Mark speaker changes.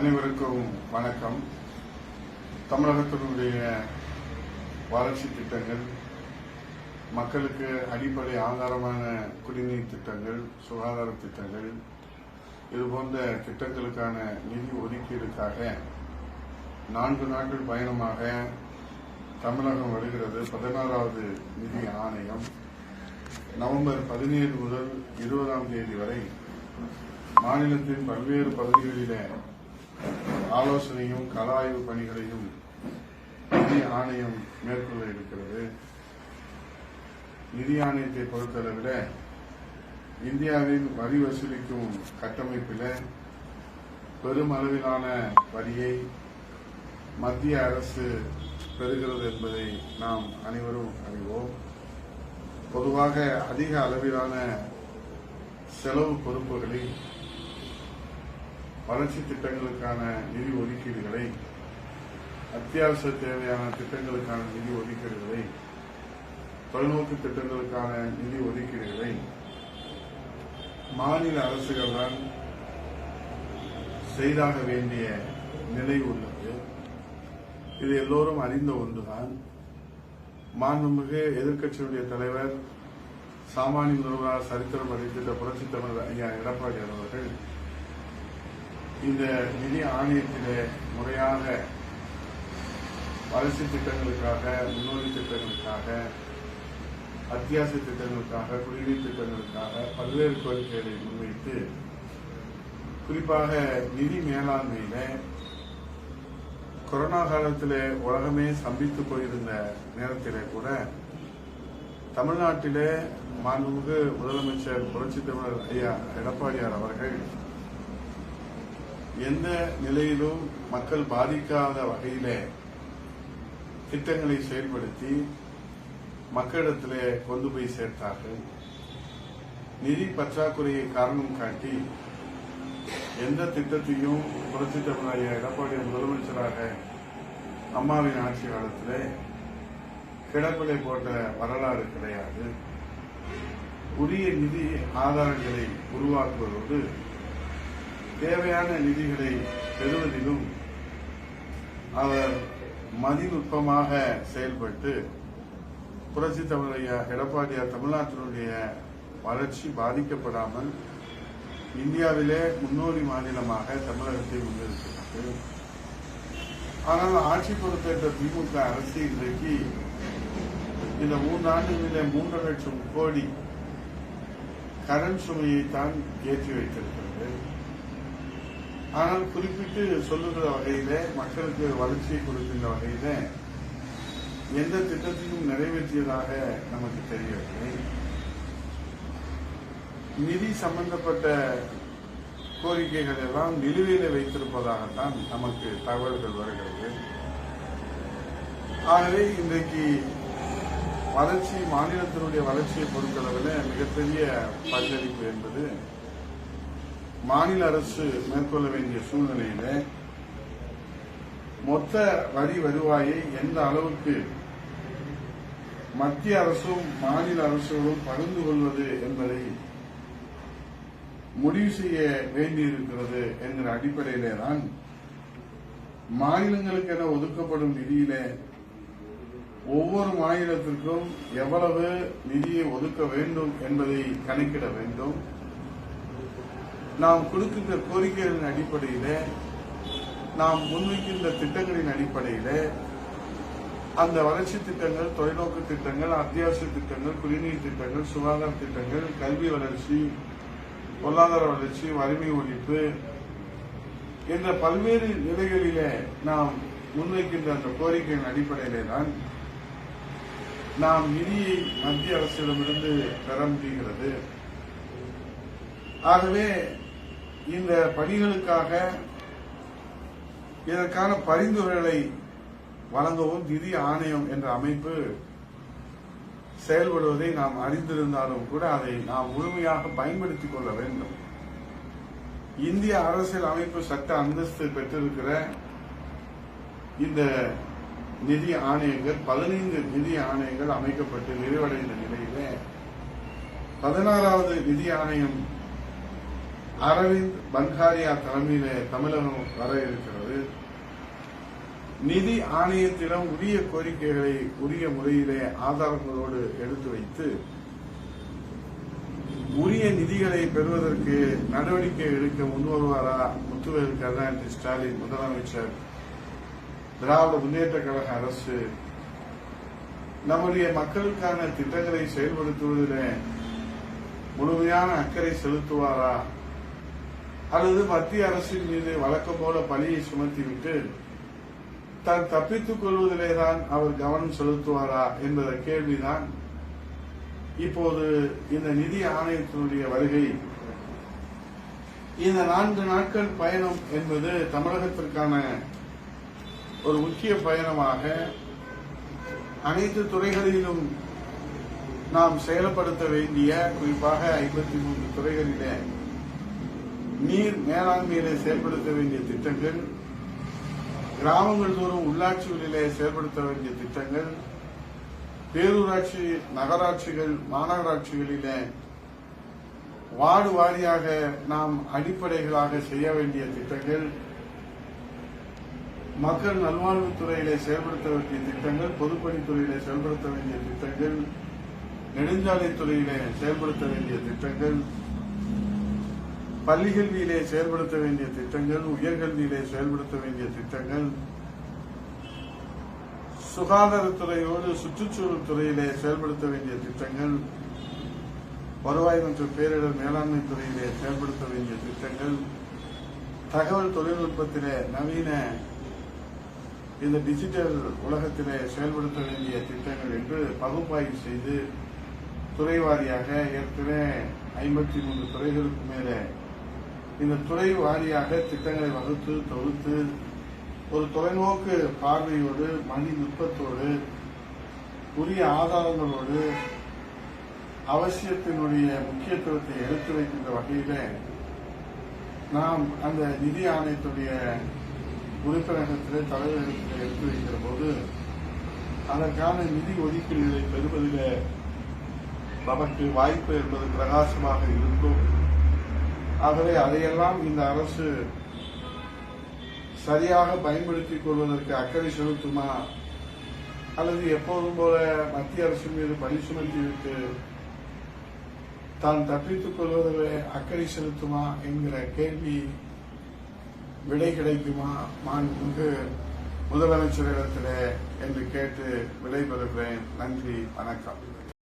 Speaker 1: அனைவருக்கும் வணக்கம். தமிழகத்தினுடைய வளர்ச்சி திட்டங்கள் மக்களுக்கு அடிப்படை ஆதாரமான குடிநீர் திட்டங்கள் சுகாதார திட்டங்கள் இது போன்ற திட்டங்களுக்கான நிதி ஒதுக்கீடுக்காக நான்கு நாட்கள் பயணமாக தமிழகம் வருகிறது. பதினாறாவது நிதி ஆணையம். நவம்பர் பதினேழு முதல் இருபதாம் தேதி வரை மாநிலத்தின் பல்வேறு பகுதிகளிலே ஆலோசனையும் கள ஆய்வு பணிகளையும் நிதி ஆணையம் மேற்கொள்ள இருக்கிறது. நிதி ஆணையத்தை பொறுத்தளவில் இந்தியாவின் வரி வசூலிக்கும் கட்டமைப்பில் பெருமளவிலான வரியை மத்திய அரசு பெறுகிறது என்பதை நாம் அனைவரும் அறிவோம். பொதுவாக அதிக அளவிலான செலவு பொறுப்புகளை வளர்ச்சி திட்டங்களுக்கான நிதி ஒதுக்கீடுகளை அத்தியாவசிய தேவையான திட்டங்களுக்கான நிதி ஒதுக்கீடுகளை தொலைநோக்கு திட்டங்களுக்கான நிதி ஒதுக்கீடுகளை மாநில அரசுகள் தான் செய்தாக வேண்டிய நிலை உள்ளது. இது எல்லோரும் அறிந்த ஒன்றுதான். மாண்புமிகு எதிர்க்கட்சியுடைய தலைவர் சாமானிய நிறுவனர் சரித்திரம் அறிவித்த புரட்சித் தமிழர் ஐயா எடப்பாடி அவர்கள் இந்த நிதி ஆணையத்திலே முறையாக வளர்ச்சி திட்டங்களுக்காக முன்னோடி திட்டங்களுக்காக அத்தியாவசிய திட்டங்களுக்காக குடிநீர் திட்டங்களுக்காக பல்வேறு கோரிக்கைகளை முன்வைத்து குறிப்பாக நிதி மேலாண்மையில கொரோனா காலத்தில் உலகமே சம்பித்து போயிருந்த நேரத்திலே கூட தமிழ்நாட்டிலே மாண்புமிகு முதலமைச்சர் புரட்சி தமிழர் ஐயா எடப்பாடியார் அவர்கள் எந்த நிலையிலும் மக்கள் பாதிக்காத வகையில திட்டங்களை செயல்படுத்தி மக்களிடத்தில் கொண்டு போய் சேர்த்தார்கள். நிதி பற்றாக்குறையை காரணம் காட்டி எந்த திட்டத்தையும் புரட்சித் தமிழர் எடப்பாடி முதலமைச்சராக அம்மாவின் ஆட்சி காலத்தில் கிடப்பிலை போட்ட வரலாறு கிடையாது. உரிய நிதி ஆதாரங்களை உருவாக்குவதோடு தேவையான நிதிகளை பெறுவதிலும் அவர் மதிநுட்பமாக செயல்பட்டு புரட்சி தமிழையா எடப்பாடியார் தமிழ்நாட்டினுடைய வளர்ச்சி பாதிக்கப்படாமல் இந்தியாவிலே முன்னோடி மாநிலமாக தமிழகத்தை முன்னிறுத்தினது ஆனால் ஆட்சி பொறுப்பேற்ற திமுக அரசு இன்றைக்கு இந்த மூன்றாண்டுகளிலே மூன்று லட்சம் கோடி கடன் சுமையைத்தான் ஏற்றி வைத்திருக்கிறது. ஆனால் குறிப்பிட்டு சொல்லுகிற வகையில மக்களுக்கு வளர்ச்சியை கொடுக்கின்ற வகையில எந்த திட்டத்தையும் நிறைவேற்றியதாக நமக்கு தெரியவில்லை. நிதி சம்பந்தப்பட்ட கோரிக்கைகள் எல்லாம் நிலுவையில வைத்திருப்பதாகத்தான் நமக்கு தகவல்கள் வருகிறது. ஆகவே இன்றைக்கு வளர்ச்சி மாநிலத்தினுடைய வளர்ச்சியை பொறுத்தளவில் மிகப்பெரிய பங்களிப்பு என்பது மாநில அரசு மேற்கொள்ள வேண்டிய சூழ்நிலையில மொத்த வரி வருவாயை எந்த அளவுக்கு மத்திய அரசும் மாநில அரசுகளும் பகிர்ந்து கொள்வது என்பதை முடிவு செய்ய வேண்டியிருக்கிறது என்கிற அடிப்படையிலே தான் மாநிலங்களுக்கென ஒதுக்கப்படும் நிதியிலே ஒவ்வொரு மாநிலத்திற்கும் எவ்வளவு நிதியை ஒதுக்க வேண்டும் என்பதை கணக்கிட வேண்டும். நாம் கொடுக்கின்ற கோரிக்கைகளின் அடிப்படையில நாம் முன்வைக்கின்ற திட்டங்களின் அடிப்படையில அந்த வளர்ச்சி திட்டங்கள் தொலைநோக்கு திட்டங்கள் அத்தியாவசிய திட்டங்கள் குடிநீர் திட்டங்கள் சுகாதார திட்டங்கள் கல்வி வளர்ச்சி பொருளாதார வளர்ச்சி வறுமை ஒழிப்பு என்ற பல்வேறு நிலைகளில நாம் முன்வைக்கின்ற அந்த கோரிக்கையின் அடிப்படையிலே தான் நாம் நிதியை மத்திய அரசிடமிருந்து பெற முடிகிறது. ஆகவே இந்த பணிகளுக்காக இதற்கான பரிந்துரைகளை வழங்கவும் நிதி ஆணையம் என்ற அமைப்பு செயல்படுவதை நாம் அறிந்திருந்தாலும் கூட அதை நாம் முழுமையாக பயன்படுத்திக் கொள்ள வேண்டும். இந்திய அரசியல் அமைப்பு சட்ட அந்தஸ்து பெற்றிருக்கிற இந்த நிதி ஆணையங்கள் பதினைந்து நிதி ஆணையங்கள் அமைக்கப்பட்டு விரிவடைந்த நிலையிலே பதினாறாவது நிதி ஆணையம் அரவிந்த் பன்காரியா தலைமையிலே தமிழகம் வர இருக்கிறது. நிதி ஆணையத்திடம் உரிய கோரிக்கைகளை உரிய முறையிலே ஆதாரங்களோடு எடுத்து வைத்து உரிய நிதிகளை பெறுவதற்கு நடவடிக்கை எடுக்க முன்வருவாரா? முத்துவேல் கருணாநிதி ஸ்டாலின் முதலமைச்சர் திராவிட முன்னேற்ற கழக அரசு. நம்முடைய மக்களுக்கான திட்டங்களை செயல்படுத்துவதில் முழுமையான அக்கறை செலுத்துவாரா? அல்லது மத்திய அரசின் மீது வழக்கம் போல பணியை சுமத்திவிட்டு தான் தப்பித்துக் கொள்வதிலேதான் அவர் கவனம் செலுத்துவாரா என்பதை கேள்விதான் இப்போது இந்த நிதி ஆணையத்தினுடைய வருகை. இந்த நான்கு நாட்கள் பயணம் என்பது தமிழகத்திற்கான ஒரு முக்கிய பயணமாக அனைத்து துறைகளிலும் நாம் செயல்படுத்த வேண்டிய குறிப்பாக ஐம்பத்தி மூன்று துறைகளிலே நீர் மேலாண்மையிலே செயல்படுத்த வேண்டிய திட்டங்கள் கிராமங்கள் தோறும் உள்ளாட்சிகளிலே செயல்படுத்த வேண்டிய திட்டங்கள் பேரூராட்சி நகராட்சிகள் மாநகராட்சிகளிலே வார்டு வாரியாக நாம் அடிப்படைகளாக செய்ய வேண்டிய திட்டங்கள் மக்கள் நல்வாழ்வுத்துறையிலே செயல்படுத்த வேண்டிய திட்டங்கள் பொதுப்பணித்துறையிலே செயல்படுத்த வேண்டிய திட்டங்கள் நெடுஞ்சாலைத்துறையிலே செயல்படுத்த வேண்டிய திட்டங்கள் பள்ளிக்கல்வியிலே செயல்படுத்த வேண்டிய திட்டங்கள் உயர்கல்வியிலே செயல்படுத்த வேண்டிய திட்டங்கள் சுகாதாரத்துறையோடு சுற்றுச்சூழல் துறையிலே செயல்படுத்த வேண்டிய திட்டங்கள் வருவாய் மற்றும் பேரிடர் மேலாண்மை துறையிலே செயல்படுத்த வேண்டிய திட்டங்கள் தகவல் தொழில்நுட்பத்திலே நவீன இந்த டிஜிட்டல் உலகத்திலே செயல்படுத்த வேண்டிய திட்டங்கள் என்று பகுப்பாய்வு செய்து துறை வாரியாக ஏற்கனவே ஐம்பத்தி மூன்று துறைகளுக்கு மேலே இந்த துறை வாரியாக திட்டங்களை வகுத்து தொகுத்து ஒரு தொலைநோக்கு பார்வையோடு மணி நுட்பத்தோடு உரிய ஆதாரங்களோடு அவசியத்தினுடைய முக்கியத்துவத்தை எடுத்து வைக்கின்ற வகையில நாம் அந்த நிதி ஆணையத்துடைய உறுப்பினகத்திலே தலைவரிடத்திலே எடுத்து வைக்கிற போது அதற்கான நிதி ஒதுக்கீடுகளை பெறுவதில் நமக்கு வாய்ப்பு என்பது பிரகாசமாக இருக்கும் ஆகவே அதையெல்லாம் இந்த அரசு சரியாக பயன்படுத்திக் கொள்வதற்கு அக்கறை செலுத்துமா? அல்லது எப்போதும் போல மத்திய அரசு மீது பழி சுமத்திவிட்டு தான் தப்பித்துக் கொள்வதில் அக்கறை செலுத்துமா என்கிற கேள்வி விடை கிடைக்குமா? மாண்புமிகு முதலமைச்சரிடத்தில் என்று கேட்டு விடைபெறுகிறேன். நன்றி வணக்கம்.